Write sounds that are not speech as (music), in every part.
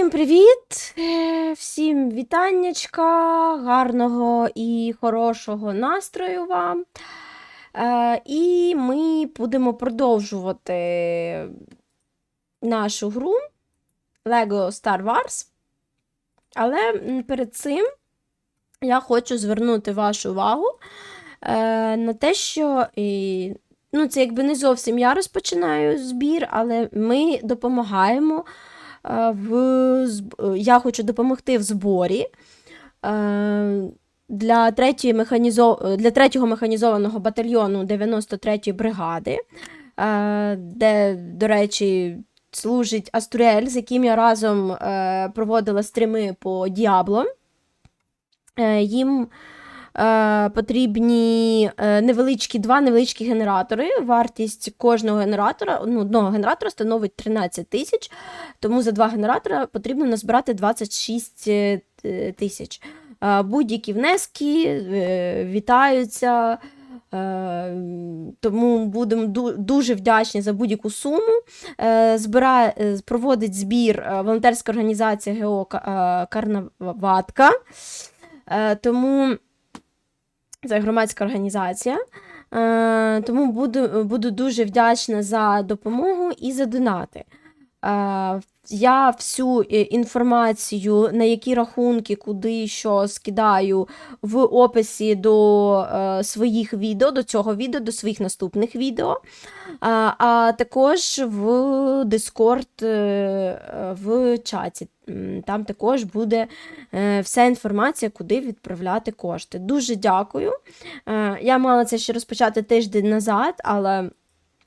Всім привіт! Е, Всім вітаннячка, гарного і хорошого настрою вам. Е, І ми будемо продовжувати нашу гру Lego Star Wars. Але перед цим я хочу звернути вашу увагу е, на те, що ну, це якби не зовсім я розпочинаю збір, але ми допомагаємо. Е, в, е, я хочу допомогти в зборі е, для, третьої механізо... для третього механізованого батальйону 93-ї бригади, де, до речі, служить Астуріель, з яким я разом проводила стріми по Діабло. Їм потрібні е, невеличкі, два невеличкі генератори. Вартість кожного генератора, ну, одного генератора становить 13 тисяч, тому за два генератора потрібно назбирати 26 е, тисяч. Е, Будь-які внески е, вітаються. Е, Тому будемо дуже вдячні за будь-яку суму. Е, Збирає, е, проводить збір е, волонтерська організація е, Карнаватка. Е, Тому це громадська організація. Е, Тому буду, буду дуже вдячна за допомогу і за донати. Е, Я всю е, інформацію, на які рахунки, куди що скидаю в описі до е, своїх відео, до цього відео, до своїх наступних відео. А, також в Discord в чаті. Там також буде вся інформація, куди відправляти кошти. Дуже дякую. Я мала це ще розпочати тиждень назад, але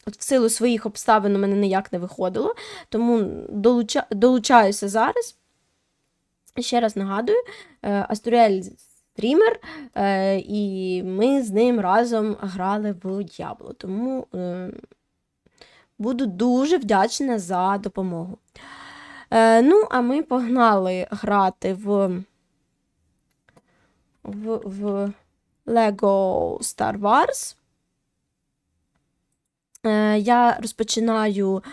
от в силу своїх обставин у мене ніяк не виходило, тому долуча... долучаюся зараз. Ще раз нагадую, е, Астуріель стрімер, е, і ми з ним разом грали в Діабло. Тому е, буду дуже вдячна за допомогу. Ну, а ми погнали грати в, в, в Lego Star Wars. Е, Я розпочинаю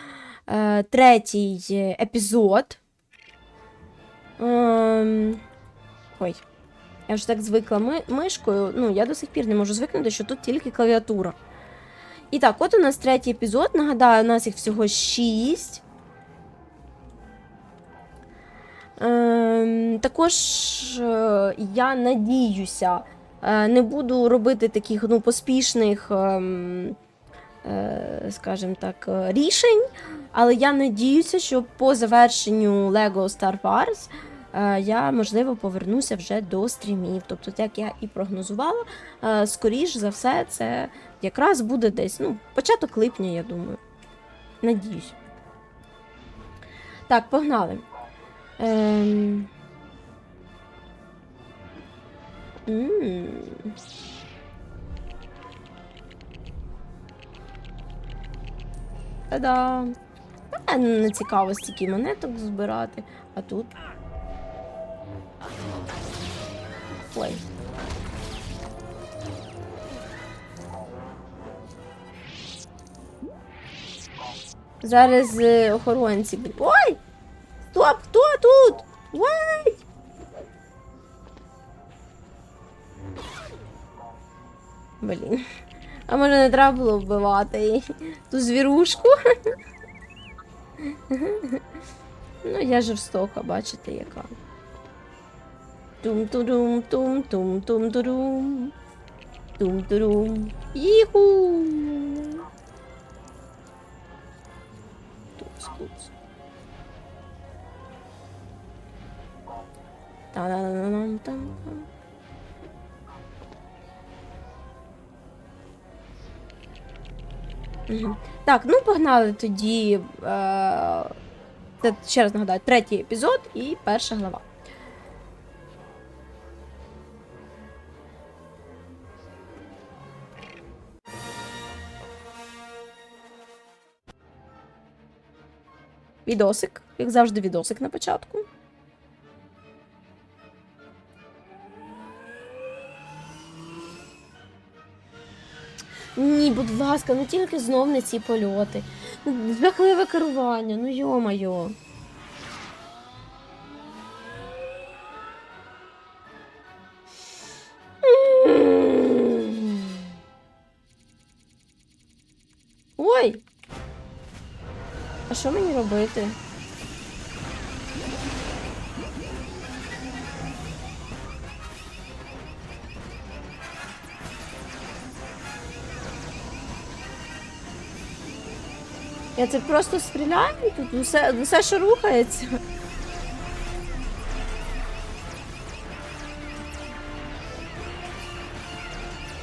е, третій епізод. Ем, Ой, я вже так звикла ми, мишкою. Ну, я до сих пір не можу звикнути, що тут тільки клавіатура. І так, от у нас третій епізод. Нагадаю, у нас їх всього шість. Ем, також е, я надіюся, е, не буду робити таких ну, поспішних, е, скажімо так, е, рішень, але я надіюся, що по завершенню Lego Star Wars е, я, можливо, повернуся вже до стрімів. Тобто, як я і прогнозувала, е, скоріш за все, це якраз буде десь ну, початок липня, я думаю. Надіюсь. Так, погнали. Ем... м. Та-да! Не цікаво стільки монеток збирати, а тут. Ой. Зараз е, охоронці. Ой! Стоп, хто тут? Ой! Блін. А може не треба було вбивати ту звірушку? Ну, я жорстока, бачите, яка. Тум-турум, тум-тум-тум-турум. Тум-турум. Іху. Туц-туц. Та-да-да-дам-там-там. Так, ну погнали тоді. Е- це ще раз нагадаю, третій епізод і перша глава. Відосик, як завжди, відосик на початку. Ні, будь ласка, ну тільки знов не ці польоти. Ну, Збрехливе керування, ну йо-майо. Ой! А що мені робити? Я це просто стріляю тут усе, усе що рухається.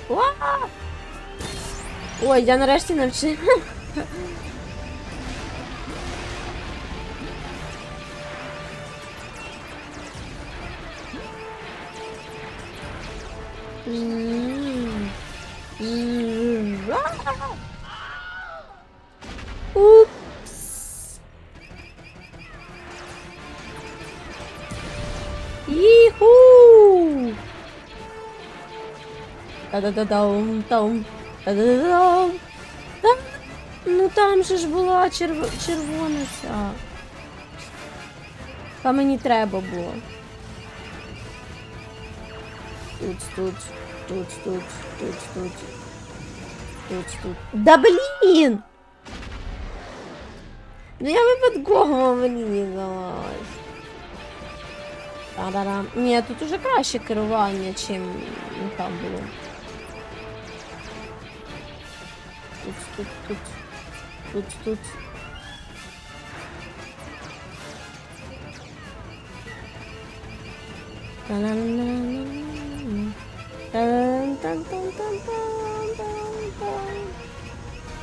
Уа! Ой, я нарешті навчив. М. М. Упс. Іху! Та-да-да-дам, там, та-да-да-дам. Та, ну там же ж була черв... червона ця. Та мені треба було. Тут, тут, тут, тут, тут, тут. Тут, тут. Да блін! Ну я випадково мені далась. Та-да-дам. Ні, тут уже краще керування, чим ну, там було. Тут, тут, тут. Тут, тут. Та-на-на-на-на-на. Тан-тан-тан-тан-тан-тан-тан.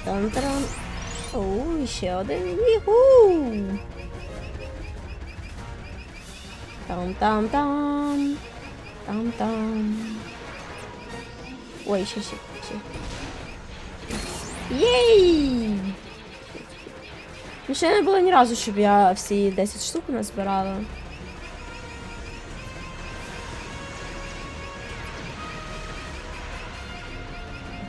Тан-таран. О, ще один. Іху! Там-там-там. Там-там. Ой, ще, ще, ще. Єй! Ну, ще не було ні разу, щоб я всі 10 штук назбирала.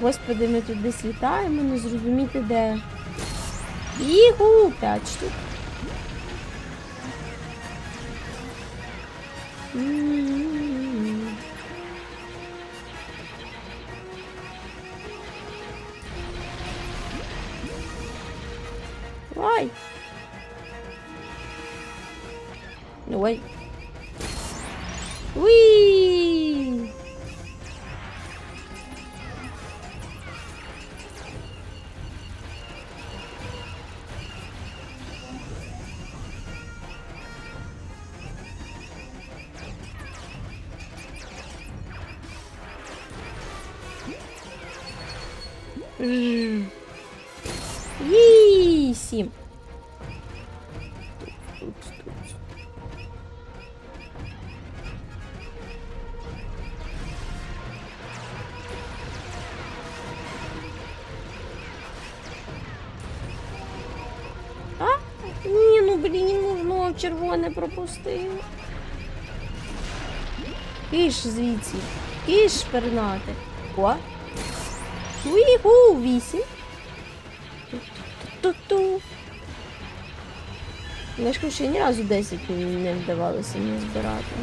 Господи, ми тут десь літаємо, не зрозуміти де. Іху, 5 штук. М. Ой. Ой. Тут, тут. А? Ні, ну блін, ну червоне пропустив. Киш звідси. Киш пернати. О. Уіху, вісім. Ту-ту-ту. Я кажу, ні разу 10 не вдавалося мені збирати.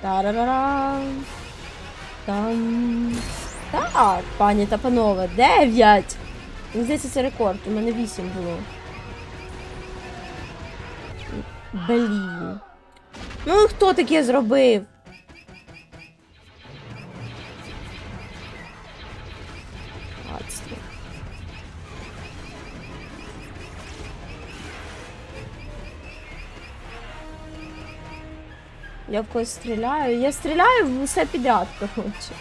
Та-ра-ра-рам. Там. Так, пані та панове, 9. Здається, це рекорд. У мене 8 було. Блін. Ну і хто таке зробив? Я в когось стріляю. Я стріляю в усе підряд, коротше.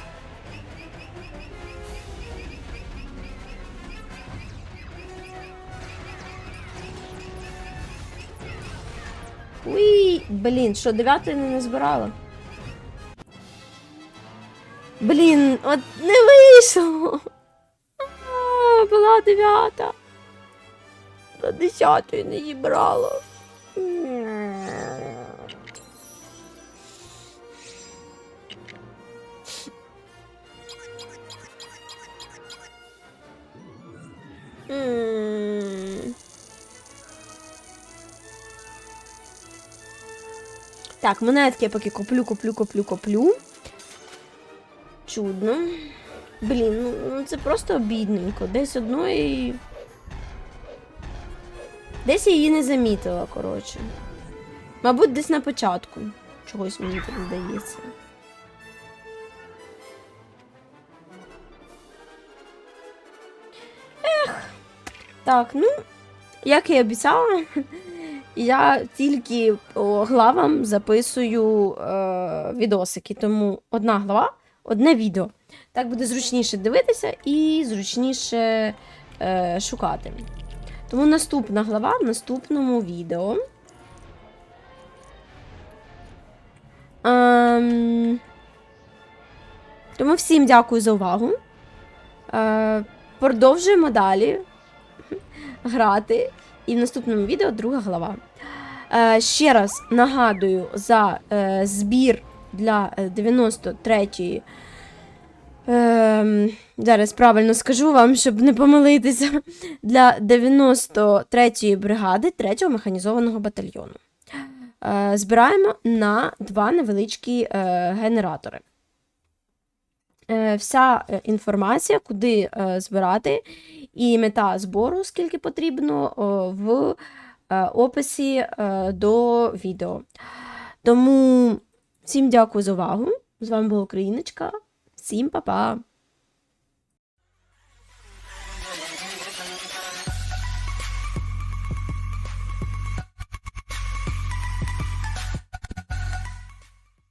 Блін, що, дев'ятої не назбирала? Блін, от не вийшло. А, була дев'ята. До десятої не зібрала. Так, монетки я поки коплю, коплю, коплю, коплю. Чудно. Блін, ну ну це просто бідненько. Десь одної. Десь я її не замітила, коротше. Мабуть, десь на початку. Чогось мені так здається. Ех. Так, ну, як і обіцяла, (laughs) я тільки главам записую е, відосики. Тому одна глава, одне відео. Так буде зручніше дивитися і зручніше е, шукати. Тому наступна глава в наступному відео. Ем, тому всім дякую за увагу. Е, продовжуємо далі (laughs) грати. І в наступному відео друга глава. Е, ще раз нагадую за е, збір для е, 93-ї. Е, зараз правильно скажу вам, щоб не помилитися. (laughs) Для 93-ї бригади 3-го механізованого батальйону. Е, збираємо на два невеличкі е, генератори. Е, вся інформація, куди е, збирати, і мета збору, скільки потрібно, в описі е, до відео. Тому всім дякую за увагу. З вами була Україночка. Всім па-па!